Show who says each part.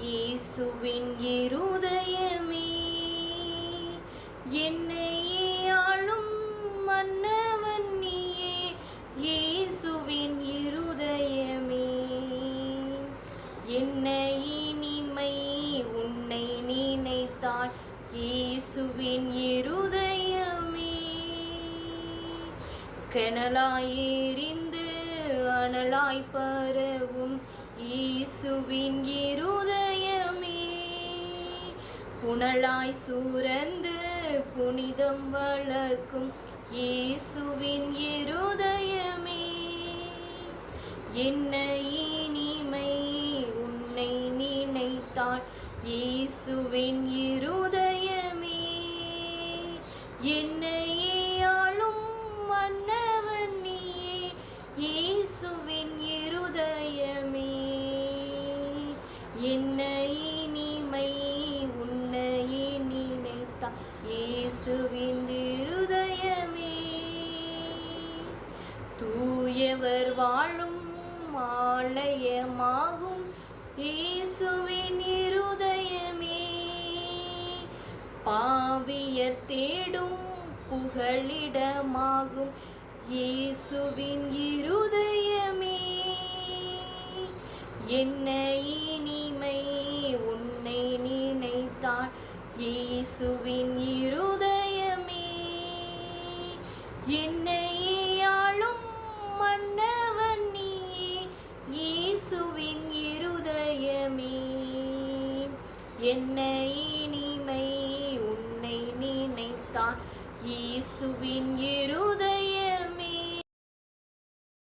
Speaker 1: இயேசுவின் இருதயமே. என்னை ஆளும் மன்னவன் நீயே இயேசுவின் இருதயமே. என்னை இனிமை உன்னை நினைத்தான் இயேசுவின் இருதயமே. கனலாய் அனலாய் பரவும் ஈசுவின் இருதயமே. புனலாய் சூரந்து புனிதம் வளர்க்கும் இயேசுவின் இருதயமே. என்ன இனிமை உன்னை நினைத்தாள் இயேசுவின் இருதயமே. என்னையே ஆளும் மன்னவன் நீயே. என்ன இனிமை உன்னை நினைத்தாள் இயேசுவின் இருதயமே. தூயவர் வாழும் ஆலயமாகும் இயேசுவின் இருதயமே. பாவியர் தேடும் புகழிடமாகும் இயேசுவின் இருதயமே. என்ன இயேசுவின் இருதயமே. என்னை ஆளும் மன்னவன் நீயே. இயேசுவின் இருதயமே. என்னை இனிமை உன்னை நினைத்தான். இயேசுவின் இரு